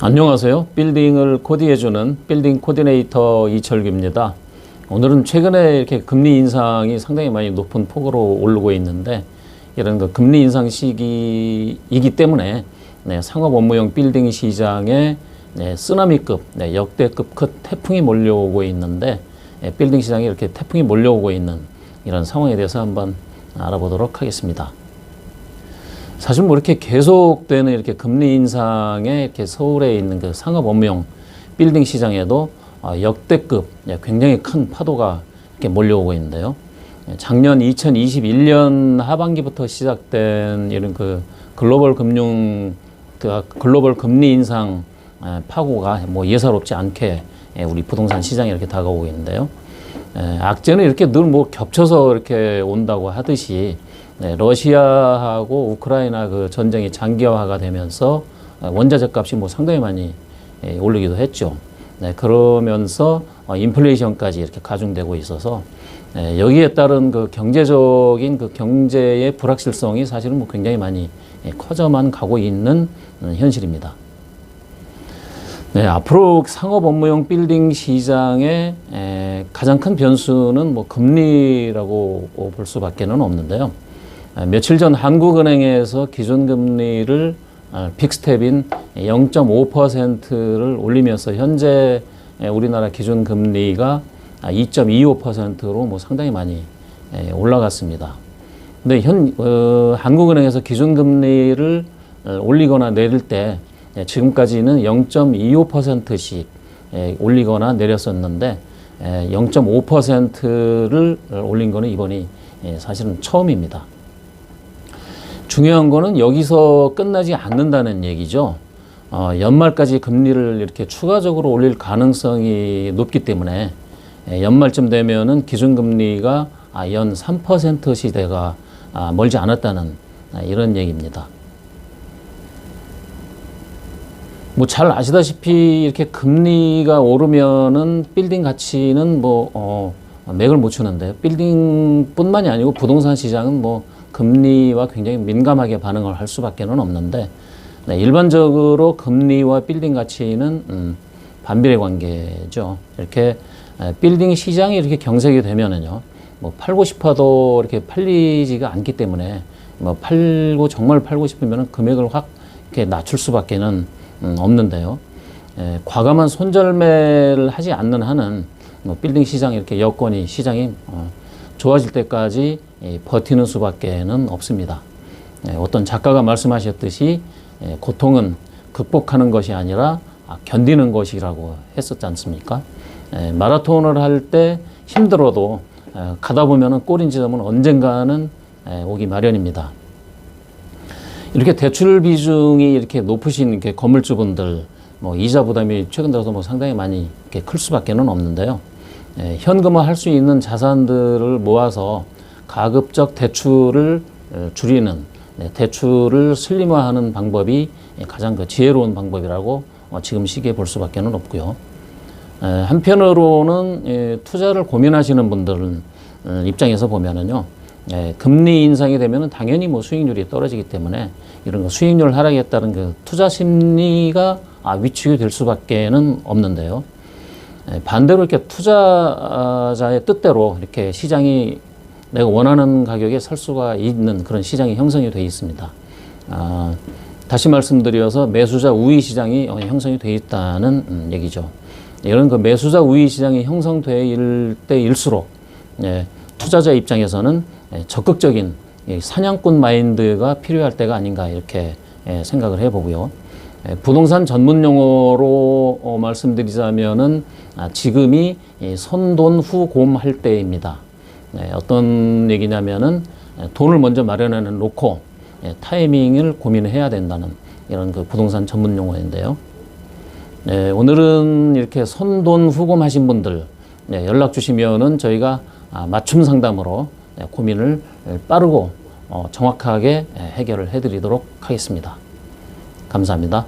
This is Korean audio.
안녕하세요. 빌딩을 코디해주는 빌딩 코디네이터 이철규입니다. 오늘은 최근에 이렇게 금리 인상이 상당히 많이 높은 폭으로 오르고 있는데 이런 그 금리 인상 시기이기 때문에 네, 상업 업무용 빌딩 시장에 네, 쓰나미급, 네, 역대급 큰 태풍이 몰려오고 있는데 네, 빌딩 시장에 이렇게 태풍이 몰려오고 있는 이런 상황에 대해서 한번 알아보도록 하겠습니다. 사실 뭐 이렇게 계속되는 이렇게 금리 인상에 이렇게 서울에 있는 그 상업 업무용 빌딩 시장에도 아, 역대급 예, 굉장히 큰 파도가 이렇게 몰려오고 있는데요. 예, 작년 2021년 하반기부터 시작된 이런 그 글로벌 금융 그 글로벌 금리 인상 예, 파고가 뭐 예사롭지 않게 예, 우리 부동산 시장에 이렇게 다가오고 있는데요. 예, 악재는 이렇게 늘 뭐 겹쳐서 이렇게 온다고 하듯이 네, 러시아하고 우크라이나 그 전쟁이 장기화가 되면서 원자재 값이 뭐 상당히 많이 예, 오르기도 했죠. 네, 그러면서 어, 인플레이션까지 이렇게 가중되고 있어서 예, 여기에 따른 그 경제적인 그 경제의 불확실성이 사실은 뭐 굉장히 많이 예, 커져만 가고 있는 음, 현실입니다. 네, 앞으로 상업 업무용 빌딩 시장의 에, 가장 큰 변수는 뭐 금리라고 볼 수밖에는 없는데요. 에, 며칠 전 한국은행에서 기준금리를 어, 빅스텝인 0.5%를 올리면서 현재 에, 우리나라 기준 금리가 2.25%로 뭐 상당히 많이 에, 올라갔습니다. 근데 현 어, 한국은행에서 기준 금리를 어, 올리거나 내릴 때 예, 지금까지는 0.25%씩 예, 올리거나 내렸었는데 0.5%를 올린 거는 이번이 예, 사실은 처음입니다. 중요한 거는 여기서 끝나지 않는다는 얘기죠. 어, 연말까지 금리를 이렇게 추가적으로 올릴 가능성이 높기 때문에 예, 연말쯤 되면은 기준금리가 아, 연3% 시대가 아, 멀지 않았다는 아, 이런 얘기입니다. 뭐 잘 아시다시피 이렇게 금리가 오르면은 빌딩 가치는 뭐 어, 맥을 못 추는데요. 빌딩뿐만이 아니고 부동산 시장은 뭐 금리와 굉장히 민감하게 반응을 할 수밖에는 없는데 네, 일반적으로 금리와 빌딩 가치는 음, 반비례 관계죠. 이렇게 에, 빌딩 시장이 이렇게 경색이 되면은요, 뭐 팔고 싶어도 이렇게 팔리지가 않기 때문에 뭐 팔고 정말 팔고 싶으면은 금액을 확 이렇게 낮출 수밖에는 음, 없는데요. 에, 과감한 손절매를 하지 않는 한은 뭐 빌딩 시장 이렇게 여건이 시장이 어, 좋아질 때까지 이, 버티는 수밖에는 없습니다. 에, 어떤 작가가 말씀하셨듯이 에, 고통은 극복하는 것이 아니라 아, 견디는 것이라고 했었지 않습니까? 에, 마라톤을 할 때 힘들어도 에, 가다 보면은 꼬린 지점은 언젠가는 에, 오기 마련입니다. 이렇게 대출 비중이 이렇게 높으신 이렇게 건물주분들 뭐 이자 부담이 최근 들어서 뭐 상당히 많이 이렇게 클 수밖에는 없는데요. 예, 현금화 할 수 있는 자산들을 모아서 가급적 대출을 어, 줄이는 네, 대출을 슬림화하는 방법이 예, 가장 그 지혜로운 방법이라고 어, 지금 시기에 볼 수밖에는 없고요. 에, 한편으로는 예, 투자를 고민하시는 분들 어, 입장에서 보면은요. 예, 금리 인상이 되면은 당연히 뭐 수익률이 떨어지기 때문에 이런 거 수익률 하락에 따른 그 투자 심리가 아, 위축이 될 수밖에는 없는데요. 예, 반대로 이렇게 투자자의 뜻대로 이렇게 시장이 내가 원하는 가격에 살 수가 있는 그런 시장이 형성이 되어 있습니다. 아, 다시 말씀드려서 매수자 우위 시장이 어, 형성이 되어 있다는 음, 얘기죠. 이런 그 매수자 우위 시장이 형성될 때일수록 예, 투자자 입장에서는 예, 적극적인 이 사냥꾼 마인드가 필요할 때가 아닌가 이렇게 예, 생각을 해보고요. 예, 부동산 전문 용어로 어, 말씀드리자면은 아, 지금이 이 선돈 후곰 할 때입니다. 네, 어떤 얘기냐면은 예, 돈을 먼저 마련해 놓고 예, 타이밍을 고민해야 된다는 이런 그 부동산 전문 용어인데요. 네, 오늘은 이렇게 선돈 후곰 하신 분들 네, 연락 주시면은 저희가 아, 맞춤 상담으로 네, 고민을 빠르고 어, 정확하게 예, 해결을 해드리도록 하겠습니다. 감사합니다.